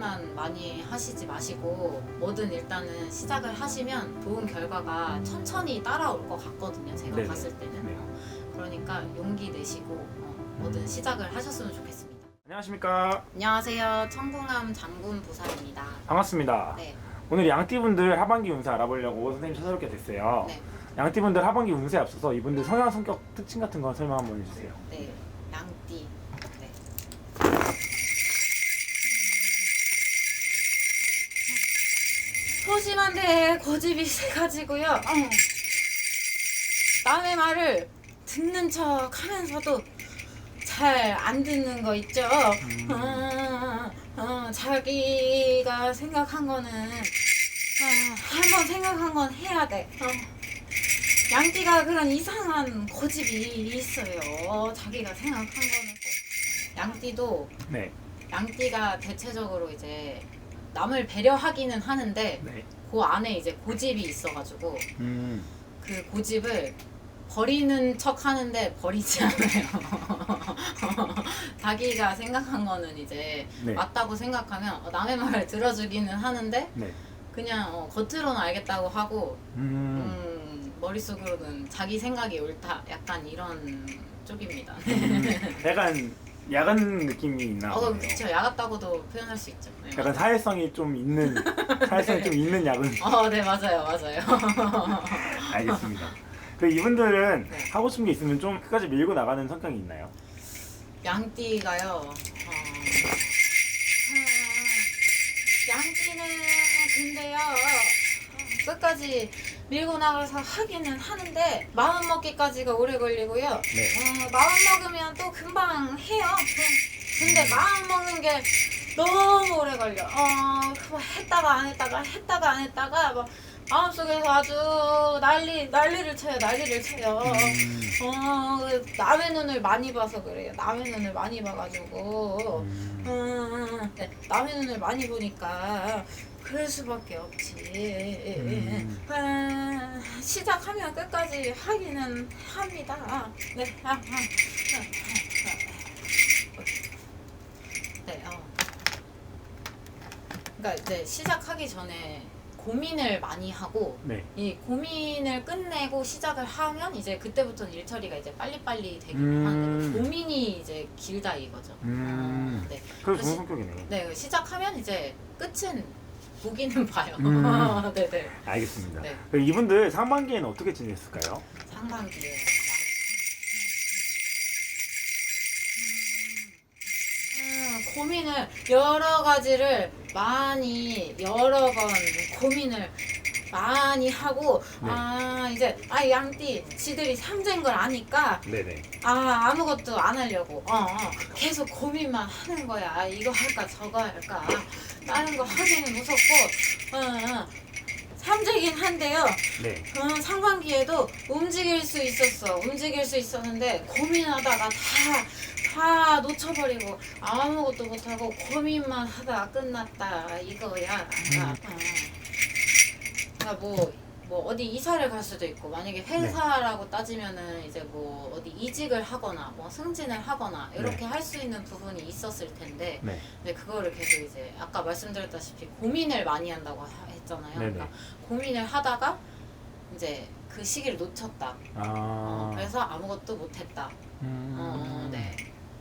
생각만 많이 하시지 마시고 뭐든 일단은 시작을 하시면 좋은 결과가 천천히 따라올 것 같거든요. 제가 네네. 봤을 때는. 네. 어, 그러니까 용기 내시고 어, 뭐든 시작을 하셨으면 좋겠습니다. 안녕하십니까. 안녕하세요. 청궁암 장군 부사입니다. 반갑습니다. 네. 오늘 양띠분들 하반기 운세 알아보려고 선생님 찾아뵙게 됐어요. 네. 양띠분들 하반기 운세에 앞서서 이분들 성향 성격 특징 같은 거 설명 한번 해주세요. 네. 양띠. 네. 소심한데 고집이 세가지고요. 어. 남의 말을 듣는 척 하면서도 잘 안 듣는 거 있죠. 어, 어, 자기가 생각한 거는 아, 한번 생각한 건 해야 돼. 어. 양띠가 그런 이상한 고집이 있어요. 자기가 생각한 거는 꼭. 양띠도 네. 양띠가 대체적으로 이제 남을 배려하기는 하는데 네. 그 안에 이제 고집이 있어가지고 음. 그 고집을 버리는 척 하는데 버리지 않아요. 자기가 생각한 거는 이제 네. 맞다고 생각하면 어, 남의 말을 들어주기는 하는데 네. 그냥 어, 겉으로는 알겠다고 하고 음. 음, 머릿속으로는 자기 생각이 옳다 약간 이런 쪽입니다. 음. 약간 야간 느낌이 있나 어, 보네요. 그쵸. 야 같다고도 표현할 수 있죠. 네, 약간 사회성이 좀 있는 사회성이 좀 있는 야근. 어, 네, 맞아요, 맞아요. 알겠습니다. 그 이분들은 네. 하고 싶은 게 있으면 좀 끝까지 밀고 나가는 성격이 있나요? 양띠가요. 어, 아, 양띠는 근데요. 어, 끝까지 밀고 나가서 하기는 하는데 마음 먹기까지가 오래 걸리고요. 네. 어, 마음 먹으면 또 금방 해요. 그- 근데 마음 먹는 게 너무 오래 걸려. 어, 했다가 안 했다가 했다가 안 했다가 막 마음속에서 아주 난리 난리를 쳐요. 난리를 쳐요. 음. 어, 그 남의 눈을 많이 봐서 그래요. 남의 눈을 많이 봐가지고. 음. 음, 네, 남의 눈을 많이 보니까 그럴 수밖에 없지. 음. 아, 시작하면 끝까지 하기는 합니다. 네. 아, 아, 아, 아, 아. 네. 어. 그러니까 이제 시작하기 전에 고민을 많이 하고 네. 이 고민을 끝내고 시작을 하면 이제 그때부터는 일처리가 이제 빨리빨리 되긴 음. 하는데 그 고민이 이제 길다 이거죠. 음. 어, 네. 그래서 좋은 성격이네. 네, 시작하면 이제 끝은 보기는 봐요. 음. 네네. 알겠습니다. 네. 그 이분들 상반기에는 어떻게 지냈을까요? 상반기에. 고민을 여러 가지를 많이 여러 번 고민을 많이 하고 네. 아 이제 아 양띠 지들이 삼재인 걸 아니까 네네. 아 아무것도 안 하려고 어, 어. 계속 고민만 하는 거야 아, 이거 할까 저거 할까 다른 거 하기는 무섭고 어, 어. 삼재긴 한데요 네. 어, 상반기에도 움직일 수 있었어 움직일 수 있었는데 고민하다가 다 다 놓쳐버리고 아무것도 못하고 고민만 하다가 끝났다 이거야 음. 어. 그러니까 뭐, 뭐 어디 이사를 갈 수도 있고 만약에 회사라고 따지면은 이제 뭐 어디 이직을 하거나 뭐 승진을 하거나 이렇게 네. 할 수 있는 부분이 있었을 텐데 네. 근데 그거를 계속 이제 아까 말씀드렸다시피 고민을 많이 한다고 하- 했잖아요. 네네. 그러니까 고민을 하다가 이제 그 시기를 놓쳤다. 아. 어, 그래서 아무것도 못했다. 음. 어, 네.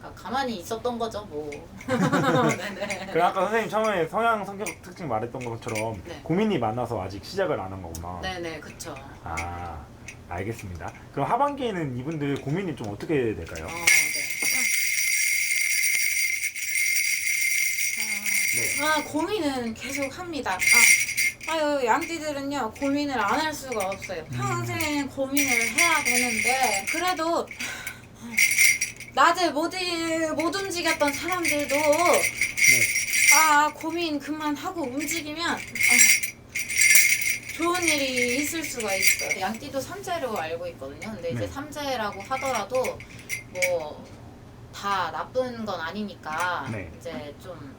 그러니까 가만히 있었던 거죠, 뭐. 네네. 그 아까 선생님 처음에 성향 성격 특징 말했던 것처럼 네. 고민이 많아서 아직 시작을 안 한 거구나. 네네, 그쵸. 아 알겠습니다. 그럼 하반기에는 이분들 고민이 좀 어떻게 될까요? 어, 네. 네. 아, 고민은 계속 합니다. 아, 아유, 양띠들은요, 고민을 안 할 수가 없어요. 평생 고민을 해야 되는데, 그래도, 낮에 못, 이- 못 움직였던 사람들도, 네. 아, 고민 그만하고 움직이면, 아, 좋은 일이 있을 수가 있어요. 양띠도 삼재로 알고 있거든요. 근데 이제 네. 삼재라고 하더라도, 뭐, 다 나쁜 건 아니니까, 네. 이제 좀,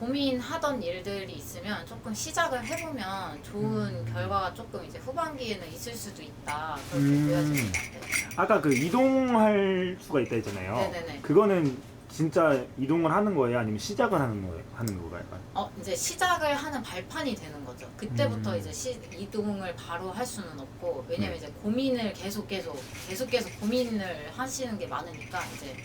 고민하던 일들이 있으면 조금 시작을 해보면 좋은 음. 결과가 조금 이제 후반기에는 있을 수도 있다 그렇게 음. 보여집니다. 네. 아까 그 이동할 수가 있다 했잖아요. 네네네. 그거는 진짜 이동을 하는 거예요? 아니면 시작을 하는 거예요? 하는 건가요? 어 이제 시작을 하는 발판이 되는 거죠. 그때부터 음. 이제 시, 이동을 바로 할 수는 없고 왜냐면 네. 이제 고민을 계속 계속 계속 계속 고민을 하시는 게 많으니까 이제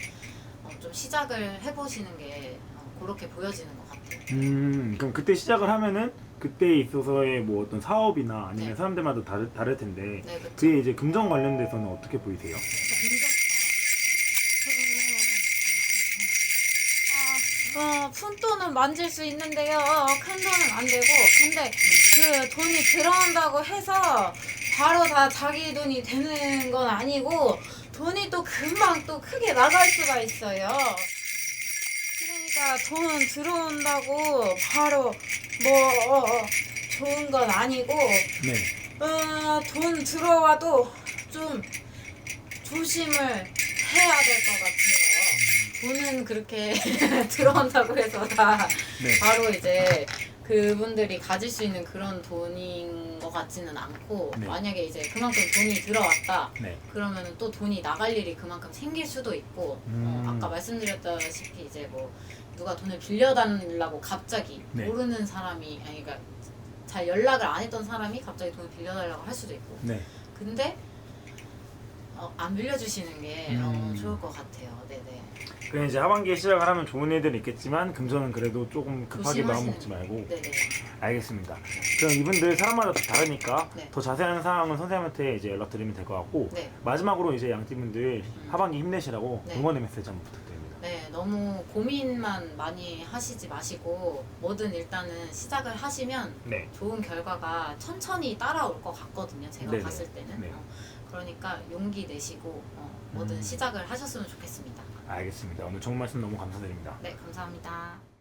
어, 좀 시작을 해보시는 게 어, 그렇게 보여지는 것 같아요. 음, 그럼 그때 시작을 하면은 그때 있어서의 뭐 어떤 사업이나 아니면 네. 사람들마다 다르, 다를 텐데 네, 그렇죠. 그게 이제 금전 관련돼서는 어떻게 보이세요? 어, 푼돈은 만질 수 있는데요. 큰 돈은 안 되고. 근데 그 돈이 들어온다고 해서 바로 다 자기 돈이 되는 건 아니고 돈이 또 금방 또 크게 나갈 수가 있어요. 그러니까 돈 들어온다고 바로 뭐 어, 어, 좋은 건 아니고 네. 어, 돈 들어와도 좀 조심을 해야 될 것 같아요. 돈은 그렇게 들어온다고 해서 다 네. 바로 이제 그분들이 가질 수 있는 그런 돈인 것 같지는 않고 네. 만약에 이제 그만큼 돈이 들어왔다 네. 그러면은 또 돈이 나갈 일이 그만큼 생길 수도 있고 음. 어, 아까 말씀드렸다시피 이제 뭐 누가 돈을 빌려달라고 갑자기 네. 모르는 사람이 아니 그러니까 잘 연락을 안 했던 사람이 갑자기 돈을 빌려달라고 할 수도 있고 네. 근데 어, 안 빌려주시는 게 어, 음. 좋을 것 같아요. 네네. 그냥 이제 하반기에 시작을 하면 좋은 애들이 있겠지만 금전은 그래도 조금 급하게 조심하시는- 마음 먹지 말고 네네. 알겠습니다. 그럼 이분들 사람마다 다 다르니까 네. 더 자세한 사항은 선생님한테 이제 연락드리면 될 것 같고 네. 마지막으로 이제 양팀분들 음. 하반기 힘내시라고 네. 응원의 메시지 한번 부탁드립니다. 네, 너무 고민만 많이 하시지 마시고 뭐든 일단은 시작을 하시면 네. 좋은 결과가 천천히 따라올 것 같거든요. 제가 네네. 봤을 때는. 네. 어, 그러니까 용기 내시고 어, 뭐든 음. 시작을 하셨으면 좋겠습니다. 알겠습니다. 오늘 좋은 말씀 너무 감사드립니다. 네, 감사합니다.